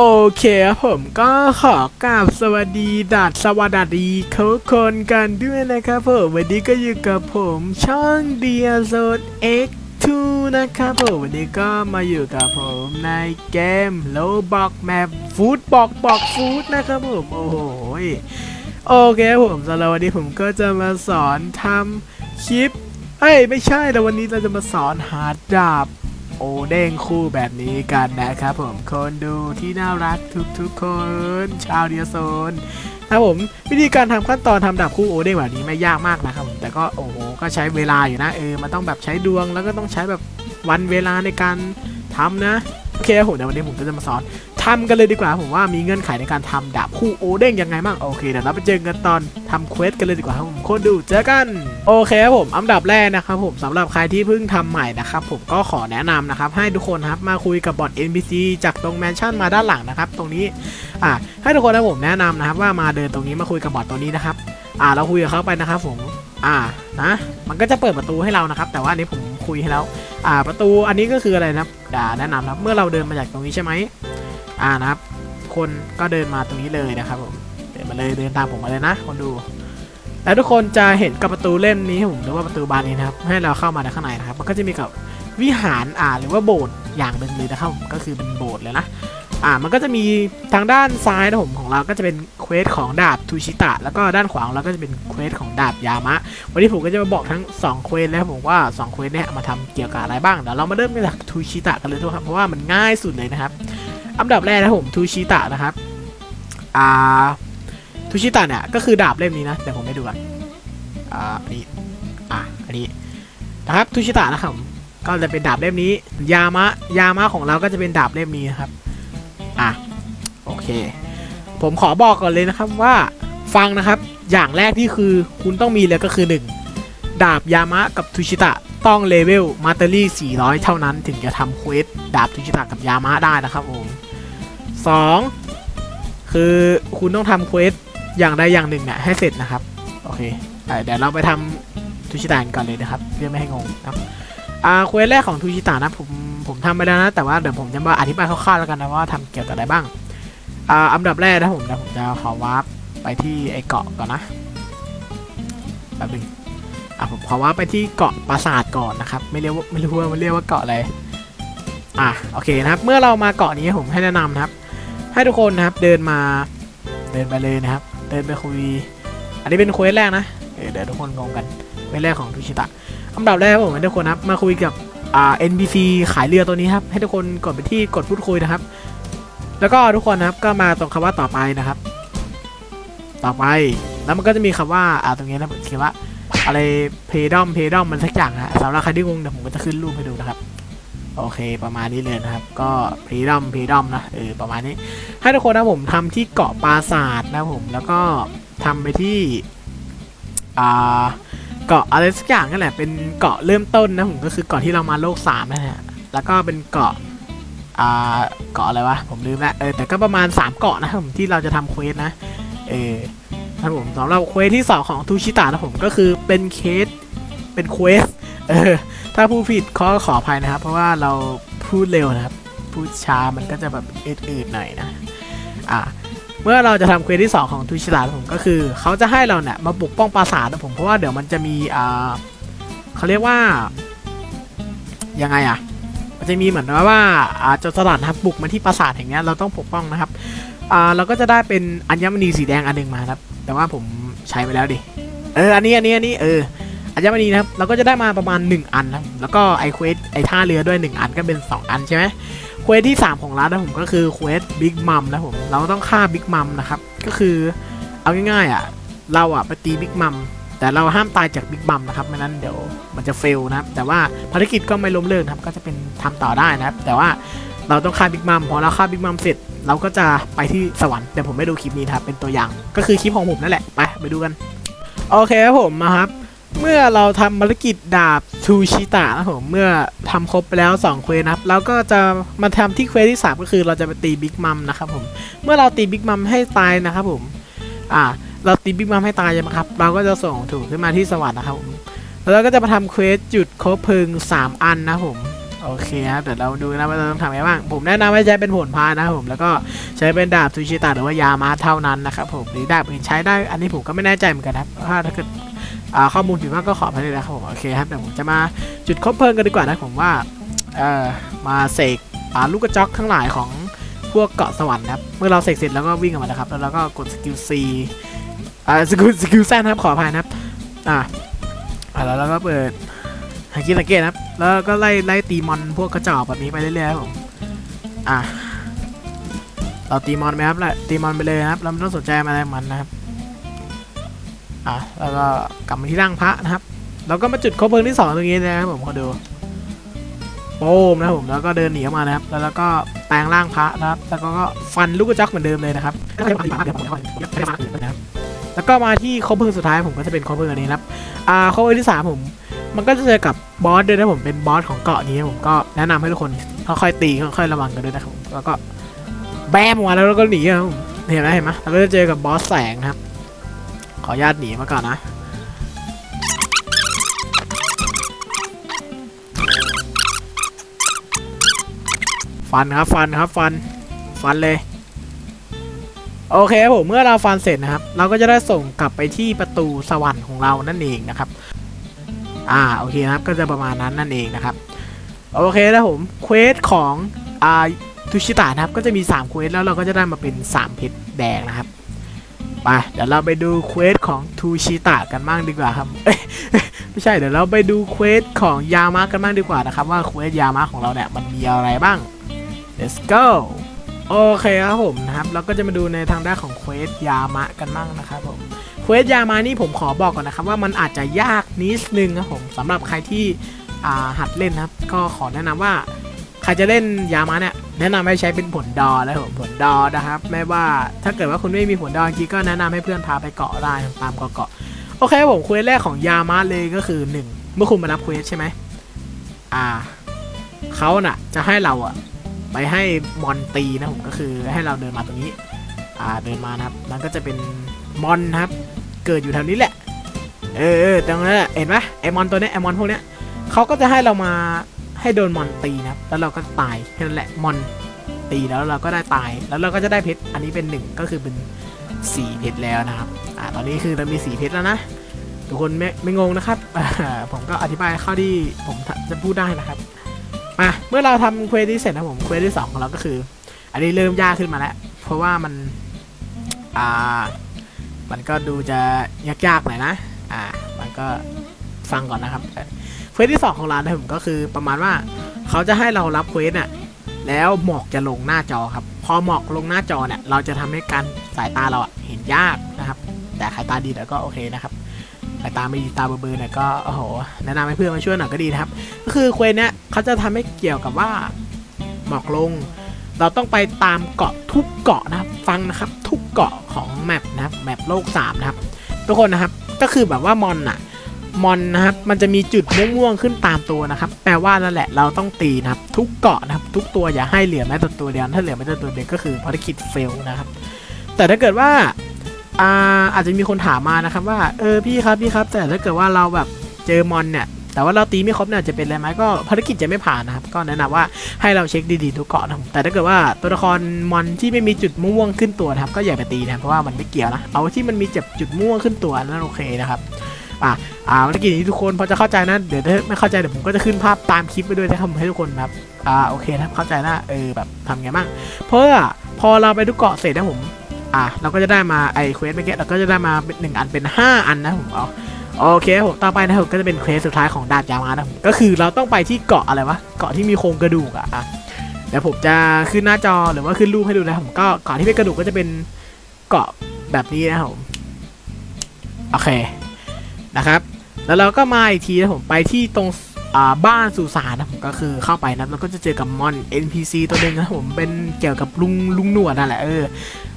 โอเคผมก็ขอกราบสวัสดีดัดสวัสดีเขาคนกันด้วยนะครับผมวันนี้ก็อยู่กับผมช่องเดียโซน X2 นะครับผมวันนี้ก็มาอยู่กับผมในเกมโลบอกแมปฟู้ดบอกบอกฟู้ดนะครับผมโอ้โหโอเคผมสำหรับวันนี้ผมก็จะมาสอนทำคลิปเอ้ยไม่ใช่แต่วันนี้เราจะมาสอนหาดาบ โอเด้งคู่แบบนี้กันนะครับผมคนดูที่น่ารักทุกๆคน ชาวเดียโซนนะครับผมวิธีการทำขั้นตอนทำดับคู่โอเด้งแบบนี้ไม่ยากมากนะครับผมแต่ก็โอ้โหก็ใช้เวลาอยู่นะเออมันต้องแบบใช้ดวงแล้วก็ต้องใช้แบบวันเวลาในการทำนะโอเคผมเดี๋ยววันนี้ผมก็จะมาสอน ทำกันเลยดีกว่าผมว่ามีเงื่อนไขในการทำดาบคู่โอเด้งยังไงบ้างโอเคเดี๋ยวเราไปเจอกันตอนทำเควสกันเลยดีกว่าครับผมคนดูเจอกันโอเคครับผมอันดับแรกนะครับผมสำหรับใครที่เพิ่งทำใหม่นะครับผมก็ขอแนะนำนะครับให้ทุกคนครับมาคุยกับบอท NPC จากตรงแมนชั่นมาด้านหลังนะครับตรงนี้อ่าให้ทุกคนนะผมแนะนำนะครับว่ามาเดินตรงนี้มาคุยกับบอทตัวนี้นะครับอ่าเราคุยกับเขาไปนะครับผมอ่านะมันก็จะเปิดประตูให้เรานะครับ แต่ว่าอันนี้ผมคุยให้แล้วอ่าประตูอันนี้ก็คืออะไรนะครับอ่าแนะนำนะครับเมื่อเราเดินมาจากตรงนี้ใช่ไหม อ่านะครับ คนก็เดินมาตรงนี้เลยนะครับผมเดินมาเลยเดินตามผมมาเลยนะ คนดู แล้วทุกคนจะเห็นกับประตูเล่มนี้ผมหรือว่าประตูบานนี้นะครับ ให้เราเข้ามาในข้างในนะครับ มันก็จะมีกับวิหารอ่าหรือว่าโบสถ์อย่างหนึ่งเลยนะครับผมก็คือเป็นโบสถ์เลยนะอ่ามันก็จะมีทางด้านซ้ายนะผมของเราก็จะเป็นเควสของดาบทูชิตะ แล้วก็ด้านขวาเราก็จะเป็นเควสของดาบยามะ วันนี้ผมก็จะมาบอกทั้ง2เควสแล้วผมว่า2เควสเนี่ยมาทำเกี่ยวกับอะไรบ้างเดี๋ยวเรามาเริ่มกันจากทูชิตะกันเลยทุกครับเพราะว่ามันง่ายสุดเลยนะครับ อันดับแรกนะผมทูชิตะนะครับ อ่าทูชิตะเนี่ยก็คือดาบเล่มนี้นะเดี๋ยวผมให้ดูก่อนอ่าอันนี้อะอันนี้นะครับทูชิตะนะครับก็จะเป็นดาบเล่มนี้ ยามะยามะของเราก็จะเป็นดาบเล่มนี้นะครับอะโอเค ผมขอบอกก่อนเลยนะครับว่าฟังนะครับอย่างแรกที่คือคุณต้องมีเลยก็คือ 1 ดาบยามะกับทูชิตะต้องเลเวลมาเตอรี่ 400 เท่านั้นถึงจะทำเควสดาบทูชิตะกับยามะได้นะครับผม 2 คือคุณต้องทำเควสอย่างใดอย่างหนึ่งเนี่ยให้เสร็จนะครับ โอเคเดี๋ยวเราไปทำทูชิตะกันก่อนเลยนะครับ เพื่อไม่ให้งงนะครับอ่าเควสแรกของทูชิตะนะผมผมทำไปแล้วนะ แต่ว่าเดี๋ยวผมจะมาอธิบายคร่าวๆแล้วกันนะว่าทำเกี่ยวกับอะไรบ้างอ่าอันดับแรกนะผมนะผมจะขอวาร์ปไปที่ไอเกาะก่อนนะแป๊บนึงอะผมขอวาร์ปไปที่เกาะปราสาทก่อนนะครับ ไม่เรียกว่าไม่รู้ว่ามันเรียกว่าเกาะอะไรอะโอเคนะครับ เมื่อเรามาเกาะนี้ผมให้แนะนำนะครับ ให้ทุกคนนะครับเดินมาเดินไปเลยนะครับ เดินไปคุย อันนี้เป็นเควสแรกนะเดี๋ยวทุกคนงงกันเควสแรกของทูชิตะอันดับแรกผมให้ทุกคนนะครับมาคุยกับอ่า NPC ขายเรือตัวนี้ครับให้ทุกคนกดไปที่กดพูดคุยนะครับ แล้วก็ทุกคนนะครับก็มาตรงคำว่าต่อไปนะครับ ต่อไปแล้วมันก็จะมีคำว่าอ่าตรงนี้นะเขียนว่าอะไรเพดอมเพดอมมันสักอย่างนะสำหรับใครที่งงเดี๋ยวผมก็จะขึ้นรูปให้ดูนะครับ โอเคประมาณนี้เลยนะครับ ก็เพดอมเพดอมนะเออประมาณนี้ ให้ทุกคนนะผมทำที่เกาะปราศาสาทนะผมแล้วก็ทำไปที่อ่าเกาะอะไรสักอย่างนั่นแหละเป็นเกาะเริ่มต้นนะผมก็คือเกาะที่เรามาโลกสามนะฮะแล้วก็เป็นเกาะอ่าเกาะอะไรวะผมลืมล้วเออแต่ก็ประมาณ 3 เกาะนะผมที่เราจะทำเควสนะเออครับผมสำหรับเควสที่ 2 ของทูชิตะนะผมก็คือเป็นเคสเป็นเควสเออ ถ้าพูดผิดขอขออภัยนะครับ เพราะว่าเราพูดเร็วนะครับ พูดช้ามันก็จะแบบเอืดๆหน่อยนะอ่าเมื่อเราจะทำเควสที่ 2 ของทูชิตะนะผมก็คือ เขาจะให้เราเนี่ยมาปกป้องปราสาทนะผมเพราะว่าเดี๋ยวมันจะมีอ่าเขาเรียกว่ายังไงอะมันจะมีเหมือนว่าอาโจรสลัดนะครับบุกมาที่ปราสาทแห่งนี้เราต้องปกป้องนะครับอ่าเราก็จะได้เป็นอัญมณีสีแดงอันหนึ่งมาครับ แต่ว่าผมใช้ไปแล้วดิเอออันนี้อันนี้อันนี้เออ อัญมณีนะครับเราก็จะได้มาประมาณ 1 อันนะแล้วก็ไอเควสไอท่าเรือด้วย 1 อันก็เป็น 2 อันใช่ไหมเควสที่ 3 ของร้านนะผมก็คือเควสบิ๊กมัมนะผมเราต้องฆ่าบิ๊กมัมนะครับก็คือเอาง่ายๆอะเราอะไปตีบิ๊กมัมแต่เราห้ามตายจากบิ๊กบัมนะครับไม่นั้นเดี๋ยวมันจะเฟลนะครับ แต่ว่าภารกิจก็ไม่ล้มเลิกนะครับ ก็จะเป็นทำต่อได้นะครับ แต่ว่าเราต้องฆ่าบิ๊กมัมพอเราฆ่าบิ๊กมัมเสร็จ เราก็จะไปที่สวรรค์แต่ผมไม่ดูคลิปนี้ครับเป็นตัวอย่าง ก็คือคลิปของผมนั่นแหละ ไปไปดูกัน โอเคครับผมมาครับ เมื่อเราทำภารกิจดาบทูชิตะนะครับผมเมื่อทำครบไปแล้ว2เควสนะครับเราก็จะมาทำที่เควสที่สามก็คือเราจะไปตีบิ๊กมัมนะครับผมเมื่อเราตีบิ๊กมัมให้ตายนะครับผมอ่าเราตีบิ๊กมัมให้ตายใช่ไหมครับ เราก็จะส่งถูกขึ้นมาที่สวรรค์นะครับผมแล้วเราก็จะมาทำเควสจุดคบเพลิง 3 อันนะครับผมโอเคครับเดี๋ยวเราดูนะว่าเราต้องทำยังไงบ้าง ผมแนะนำให้ใช้เป็นผลพานะครับผมแล้วก็ใช้เป็นดาบทูชิตะหรือว่ายามาเท่านั้นนะครับผมหรือดาบอื่นใช้ได้อันนี้ผมก็ไม่แน่ใจเหมือนกันครับถ้าถ้าเกิด ข้อมูลผิดพลาดก็ขออภัยด้วยนะครับผมโอเคครับเดี๋ยวผมจะมาจุดคบเพลิงกันดีกว่านะผมว่าเอ่อมาเสกอ่าลูกกระจอกทั้งหลายของพวกเกาะสวรรค์นะครับเมื่อเราเสกเสร็จแล้วก็วิ่งออกมานะครับแล้วเราก็กดสกิล C อ่าสกิลสกิลแซนครับขออภัยนะครับอ่าอ่าแล้วเราก็เปิดหากินสังเกตนะครับแล้วก็ไล่ไล่ตีมอนพวกกระจอกแบบนี้ไปเรื่อยๆครับผมอะเราตีมอนไหมครับแหละตีมอนไปเลยครับเราไม่ต้องสนใจอะไรมันนะครับ อะแล้วก็กลับมาที่ร่างพระนะครับเราก็มาจุดคบเพลิงที่สองตรงนี้นะครับผมขอดูโป้มนะครับผมแล้วก็เดินหนีออกมานะครับ แล้วแล้วก็แปลงร่างพระนะครับ แล้วก็ก็ฟันลูกกระจอกเหมือนเดิมเลยนะครับแล้วก็มาที่คบเพลิงสุดท้ายผมก็จะเป็นคบเพลิงอันนี้นะครับอ่าคบเพลิงที่สามผมมันก็จะเจอกับบอสด้วยนะผมเป็นบอสของเกาะนี้ผมก็แนะนำให้ทุกคนค่อยๆตีค่อยๆระวังกันด้วยนะครับผมแล้วก็แบมออกมาแล้วเราก็หนีครับผมเห็นไหมเห็นไหมเราก็จะเจอกับบอสแสงนะครับ ขออนุญาตหนีมาก่อนนะ ฟันครับฟันครับฟัน ฟันเลย โอเคผมเมื่อเราฟันเสร็จนะครับ เราก็จะได้ส่งกลับไปที่ประตูสวรรค์ของเรานั่นเองนะครับ อ่าโอเคนะครับก็จะประมาณนั้นนั่นเองนะครับ โอเคนะผมเควสของอ่าทูชิตะนะครับก็จะมี3เควสแล้วเราก็จะได้มาเป็น3เพชรแดงนะครับ ไปเดี๋ยวเราไปดูเควสของทูชิตะกันบ้างดีกว่าครับไม่ใช่เดี๋ยวเราไปดูเควสของยามะกันบ้างดีกว่านะครับว่าเควสยามะของเราเนี่ยมันมีอะไรบ้าง let's go โอเคครับผมนะครับเราก็จะมาดูในทางด้านของเควสยามะกันบ้างนะครับผมเควสยามานี่ผมขอบอกก่อนนะครับว่ามันอาจจะยากนิดนึงครับผมสำหรับใครที่หัดเล่นนะครับ ก็ขอแนะนำว่า ครจะเล่นยามาเนี่ยแนะนำให้ใช้เป็นผลดอนะครับผมผลดอนะครับ ไม่ว่าถ้าเกิดว่าคุณไม่มีผลดอจริงก็แนะนำให้เพื่อนพาไปเกาะได้ตามเกาะโอเคผมเควสแรกของยามาเลยก็คือหนึ่งเมื่อคุณมารับเควสใช่ไหมอ่าเขาน่ะ จะให้เราอะไปให้มอนตีนะผมก็คือให้เราเดินมาตรงนี้ อ่าเดินมานะครับ มันก็จะเป็นมอนครับ เกิดอยู่แถวนี้แหละ เออตรงนั้นแหละเห็นไหมไอมอนตัวเนี้ยไอมอนพวกเนี้ยเขาก็จะให้เรามา ให้โดนมอนตีนะแล้วเราก็ตายแค่นั้นแหละมอนตีแล้วเราก็ได้ตาย แล้วเราก็จะได้เพชรอันนี้เป็นหนึ่งก็คือเป็นสี่เพชรแล้วนะครับอ่าตอนนี้คือเรามีสี่เพชรแล้วนะทุกคนไม่ไม่งงนะครับผมก็อธิบายเข้าที่ผมจะพูดได้นะครับมาเมื่อเราทำเควสที่เสร็จนะผมเควสที่สองของเราก็คือ อันนี้เริ่มยากขึ้นมาแล้ว เพราะว่ามันอ่ามันก็ดูจะยากๆหน่อยนะอ่ามันก็ฟังก่อนนะครับ ควสที่สองของเราเนี่ยผมก็คือประมาณว่าเขาจะให้เรารับเควสน่ะแล้วหมอกจะลงหน้าจอครับ พอหมอกลงหน้าจอเนี่ยเราจะทำให้การสายตาเราอะเห็นยากนะครับ แต่สายตาดีแล้วก็โอเคนะครับสายตาไม่ดีตาเบลอๆเนี่ยก็โอ้โหแนะนำให้เพื่อนมาช่วยหน่อยก็ดีนะครับ ก็คือเควสเนี้ยเขาจะทำให้เกี่ยวกับว่าหมอกลง เราต้องไปตามเกาะทุกเกาะนะครับฟังนะครับทุกเกาะของแมปนะครับแมปโลก3นะครับทุกคนนะครับก็คือแบบว่ามอนอะ มอนนะครับ มันจะมีจุดม่วงๆขึ้นตามตัวนะครับ แปลว่านั่นแหละเราต้องตีนะครับ ทุกเกาะนะครับ ทุกตัวอย่าให้เหลือแม้แต่ตัวเดียว ถ้าเหลือแม้แต่ตัวเดียวก็คือภารกิจเฟลนะครับ แต่ถ้าเกิดว่าอาอาจจะมีคนถามมานะครับว่า เออพี่ครับพี่ครับ แต่ถ้าเกิดว่าเราแบบเจอมอนเนี่ย แต่ว่าเราตีไม่ครบเนี่ยจะเป็นอะไรไหมก็ภารกิจจะไม่ผ่านนะครับ ก็แนะนำว่าให้เราเช็คดีๆทุกเกาะนะครับ แต่ถ้าเกิดว่าตัวละครมอนที่ไม่มีจุดม่วงขึ้นตัวนะครับ ก็อย่าไปตีนะเพราะว่ามันไม่เกี่ยวนะ เอาที่มันมีจุดจุดม่วงขึ้นตัวนั่นโอเคนะครับ อ่าอ่าภารกิจนี้ทุกคนพอจะเข้าใจนะเดี๋ยวถ้าไม่เข้าใจเดี๋ยวผมก็จะขึ้นภาพตามคลิปไปด้วยนะครับให้ทุกคนครับอ่าโอเคนะครับเข้าใจนะเออแบบทำไงบ้างเพราะว่าพอเราไปทุกเกาะเสร็จนะผมอะเราก็จะได้มาไอเควสเมื่อกี้เราก็จะได้มาเป็นหนึ่งอันเป็น 5 อันนะผมเอาโอเคผมต่อไปนะครับก็จะเป็นเควสสุดท้ายของดาบยามานะผมก็คือเราต้องไปที่เกาะอะไรวะเกาะที่มีโครงกระดูกอะอะเดี๋ยวผมจะขึ้นหน้าจอหรือว่าขึ้นรูปให้ดูนะผมก็เกาะที่เป็นกระดูกก็จะเป็นเกาะแบบนี้นะครับผมโอเค นะครับแล้วเราก็มาอีกทีนะผมไปที่ตรงบ้านสุสานนะผมก็คือเข้าไปนะแล้วก็จะเจอกับมอน NPC ตัวหนึ่งนะผมเป็นเกี่ยวกับลุงลุงหนวดนั่นแหละเออ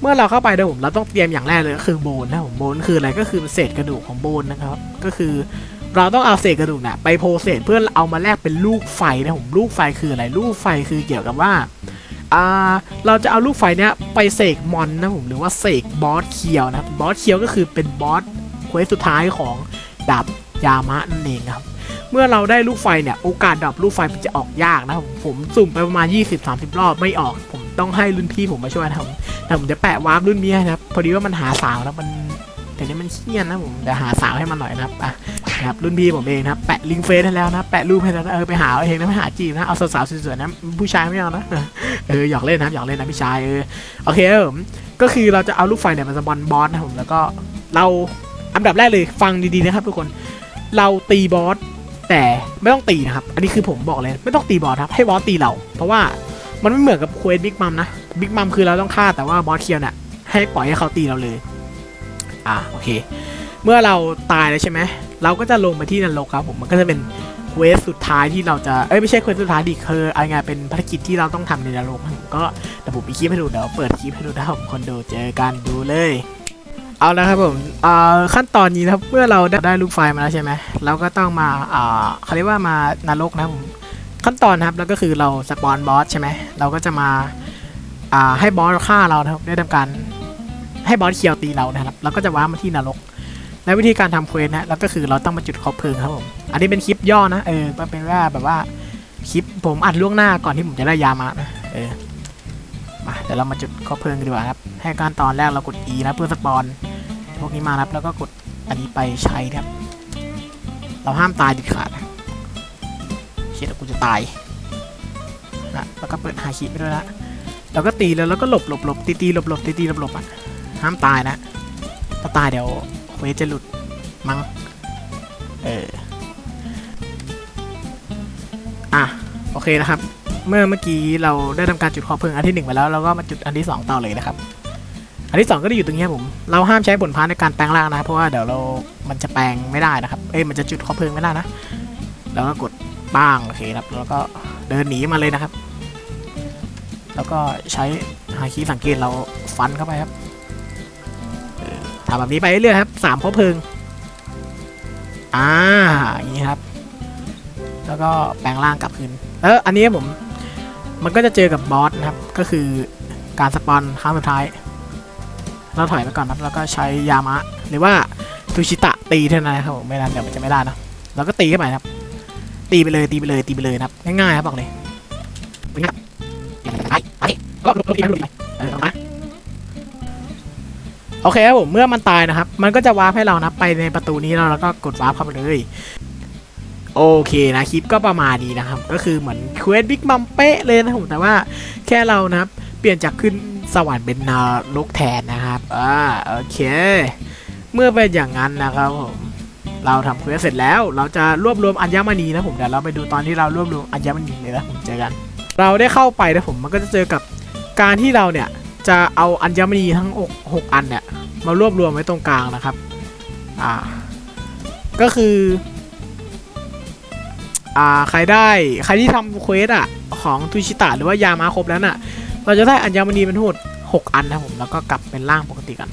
เมื่อเราเข้าไปนะผมเราต้องเตรียมอย่างแรกเลยก็คือโบนนะผมโบนคืออะไรก็คือเศษกระดูกของโบนนะครับก็คือเราต้องเอาเศษกระดูกน่ะไปโพเศษเพื่อเอามาแลกเป็นลูกไฟนะผมลูกไฟคืออะไรลูกไฟคือเกี่ยวกับว่าเราจะเอาลูกไฟเนี้ยไปเสกมอนนะผมหรือว่าเสกบอสเคียวนะบบอสเคียวก็คือเป็นบอสเควสสุดท้ายของ ดาบยามะนั่นเองครับ เมื่อเราได้ลูกไฟเนี่ยโอกาสดรอปลูกไฟมันจะออกยากนะครับผมสุ่มไปประมาณ 20-30 รอบไม่ออก ผมต้องให้รุ่นพี่ผมมาช่วยนะครับแต่ผมจะแปะวาร์ปรุ่นนี้ให้นะครับพอดีว่ามันหาสาวแล้วมันแต่นี้มันเขี้ยนนะผมแต่หาสาวให้มันหน่อยนะครับอะนะครับรุ่นพี่ผมเองนะแปะลิงเฟซให้แล้วนะแปะรูปให้แล้วนะเออไปหาเอเองนะไปหาจีบนะเอาสาวๆสวยๆนะผู้ชายไม่เอานะเออหยอกเล่นนะหยอกเล่นนะพี่ชายเออโอเคครับผมก็คือเราจะเอาลูกไฟเนี่ยมาสปอนบอสนะผมแล้วก็เรา อันดับแรกเลยฟังดีๆนะครับทุกคนเราตีบอสแต่ไม่ต้องตีนะครับ อันนี้คือผมบอกเลย ไม่ต้องตีบอสครับ ให้บอสตีเรา เพราะว่ามันไม่เหมือนกับเควสบิ๊กมัมนะบิ๊กมัมคือเราต้องฆ่าแต่ว่าบอสเคียวเนี่ยให้ปล่อยให้เขาตีเราเลย อะโอเค เมื่อเราตายแล้วใช่ไหมเราก็จะลงไปที่นรกครับผมมันก็จะเป็นเควสสุดท้ายที่เราจะเอ้ยไม่ใช่เควสสุดท้ายดิคืออะไรไงเป็นภารกิจที่เราต้องทำในนรกครับผมก็เดี๋ยวผมมีคลิปให้ดูเดี๋ยวเปิดคลิปให้ดูนะครับคนดูเจอกันดูเลย เอาและครับผมขั้นตอนนี้นะครับเมื่อเราได้ลูกไฟมาแล้วใช่ไหมเราก็ต้องมาเขาเรียกว่ามานรกนะครับผมขั้นตอนนะครับแล้วก็คือเราสปอนบอสใช่ไหมเราก็จะมาให้บอสฆ่าเรานะครับได้ทำการให้บอสเคียวตีเรานะครับแล้วก็จะว้ามาที่นรก และวิธีการทำเควสนะแล้วก็คือเราต้องมาจุดคบเพลิงครับผมอันนี้เป็นคลิปย่อนะเออมันเป็นว่าแบบว่าคลิปผมอัดล่วงหน้าก่อนที่ผมจะได้ยามานะเออมาเดี๋ยวเรามาจุดข้อเพลิงกันดีกว่าครับให้การตอนแรกเรากด E นะเพื่อสปอน พวกนี้มาครับแล้วก็กดอันนี้ไปใช้ครับ เราห้ามตายด็ดขาดเชี่ยเดี๋ยวกูจะตายนะแล้วก็เปิดฮาคิไปด้วยนะแล้วก็ตีแล้วแล้วก็หลบหลบหลบตีตีหลบหลบตีตีหลบหลบอะห้ามตายนะถ้าตายเดี๋ยวเวจะหลุดมั้งเอออะโอเคนะครับ เมื่อเมื่อกี้เราได้ทำการจุดคอเพลิงอันที่หนึ่งไปแล้วเราก็มาจุดอันที่สองต่อเลยนะครับ อันที่สองก็จะอยู่ตรงนี้ครับผม เราห้ามใช้ผลพานในการแปลงร่างนะ เพราะว่าเดี๋ยวเรา มันจะแปลงไม่ได้นะครับ เอ้ย มันจะจุดคอเพลิงไม่ได้นะ แล้วก็กดป้างโอเคครับ แล้วก็เดินหนีมาเลยนะครับ แล้วก็ใช้ฮาคีสังเกตเราฟันเข้าไปครับทำแบบนี้ไปเรื่อยๆครับสามคอเพลิง อ่า อย่างนี้ครับ แล้วก็แปลงร่างกลับคืน เออ อันนี้ผม มันก็จะเจอกับบอสนะครับ ก็คือการสปอนครั้งสุดท้าย เราถอยไปก่อนครับแล้วก็ใช้ยามะ หรือว่าทูชิตะตีเท่านั้นะครับผมไม่นั้นเดี๋ยวมันจะไม่ได้นะเราก็ตีเข้าไปครับ ตีไปเลยตีไปเลยตีไปเลยครับง่ายๆครับบอกเลยไปครับไปไปก็ลบลบอีกลบอีกเออเอามาโอเคครับผมเมื่อมันตายนะครับ มันก็จะวาร์ปให้เรานะไปในประตูนี้แล้วเราก็กดวาร์ปเข้าไปเลยโอเคนะคลิปก็ประมาณนี้นะครับ ก็คือเหมือนเควสบิ๊กมัมเป๊ะเลยนะครับผมแต่ว่าแค่เรานะครับ เปลี่ยนจากขึ้น สวรรค์เป็นนรกแทนนะครับอ่าโอเค เมื่อเป็นอย่างนั้นนะครับผมเราทำเควสเสร็จแล้ว เราจะรวบรวมอัญมณีนะผมเดี๋ยวเราไปดูตอนที่เรารวบรวมอัญมณีเลยนะผมเจอกัน เราได้เข้าไปนะผมมันก็จะเจอกับการที่เราเนี่ยจะเอาอัญมณีทั้ง6 6อันเนี่ยมารวบรวมไว้ตรงกลางนะครับอ่าก็คืออ่าใครได้ใครที่ทำเควสอะของทูชิตะหรือว่ายามาครบแล้วน่ะ เราจะได้อัญมณีเป็นทั้งหมด6อันนะผมแล้วก็กลับเป็นร่างปกติกัน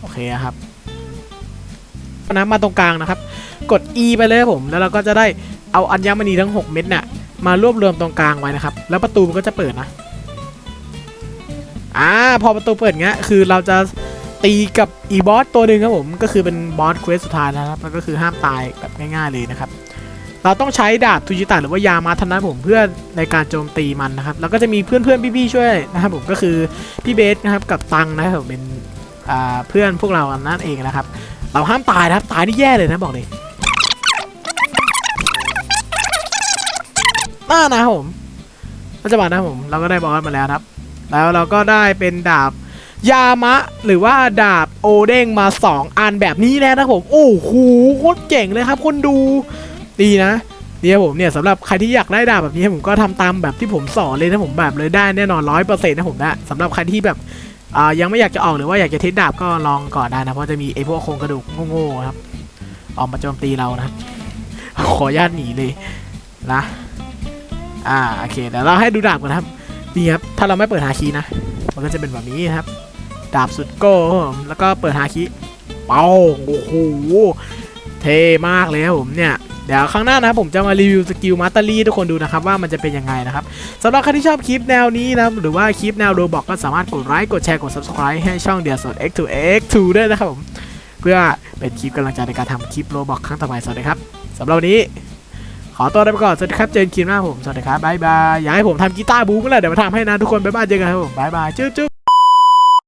โอเคครับนะมาตรงกลางนะครับ กด E ไปเลยผม แล้วเราก็จะได้เอาอัญมณีทั้ง 6 เม็ดเนี่ยมารวบรวมตรงกลางไว้นะครับ แล้วประตูมันก็จะเปิดนะอ่าพอประตูเปิดเงี้ยคือเราจะตีกับอีบอสตัวหนึ่งครับผมก็คือเป็นบอสเควสสุดท้ายแล้วนะครับแล้วก็คือห้ามตายแบบง่ายๆเลยนะครับ เราต้องใช้ดาบทูจิตะหรือว่ายามาทันนะผมเพื่อในการโจมตีมันนะครับ แล้วก็จะมีเพื่อนๆพี่ๆช่วยนะครับผมก็คือพี่เบสนะครับกับตังนะครับผมเป็นเพื่อนพวกเรานั่นเองนะครับ เราห้ามตายนะครับ ตายนี่แย่เลยนะบอกเลยน่านะครับผมปัจจุบันนะครับผมเราก็ได้บอสมาแล้วครับ แล้วเราก็ได้เป็นดาบยามะหรือว่าดาบโอเด้งมา 2 อันแบบนี้แล้วนะผม โอ้โหโคตรเจ๋งเลยครับ คนดู ดีนะเนี่ยผมเนี่ยสำหรับใครที่อยากได้ดาบแบบนี้ผมก็ทำตามแบบที่ผมสอนเลยนะผมแบบเลยได้แน่นอนร้อยเปอร์เซ็นต์นะผมนะสำหรับใครที่แบบยังไม่อยากจะออกหรือว่าอยากจะเทสดาบก็ลองก่อนได้นะเพราะจะมีไอ้พวกโครงกระดูกโง่ๆครับออกมาโจมตีเรานะขอญาตหนีเลยนะอ่าโอเคเดี๋ยวเราให้ดูดาบกันนะครับนี่ครับถ้าเราไม่เปิดฮาคีนะ มันก็จะเป็นแบบนี้ครับ ดาบสุดโก้ครับผมแล้วก็เปิดฮาคิเป้าโอ้โหเท่มากเลยครับผมเนี่ย เดี๋ยวครั้งหน้านะครับผมจะมารีวิวสกิลมาสเตอรี่ทุกคนดูนะครับว่ามันจะเป็นยังไงนะครับสำหรับใครที่ชอบคลิปแนวนี้นะหรือว่าคลิปแนวโรบอกก็สามารถกดไลค์กดแชร์กด subscribe ให้ช่องเดียร์สด X2 X2 ด้วยนะครับผมเพื่อเป็นคลิปกำลังใจในการทำคลิปโรบอกครั้งต่อไปสวัสดีครับสำหรับวันนี้ ขอตัวไปก่อนสวัสดีครับเจนคลิปหน้าผมสวัสดีครับบายบายอยากให้ผมทำกีตาร์บู๊เมื่อไหร่เดี๋ยวมาทำให้นะทุกคนบายบายเจอกันครับผมบายบายจุ๊บ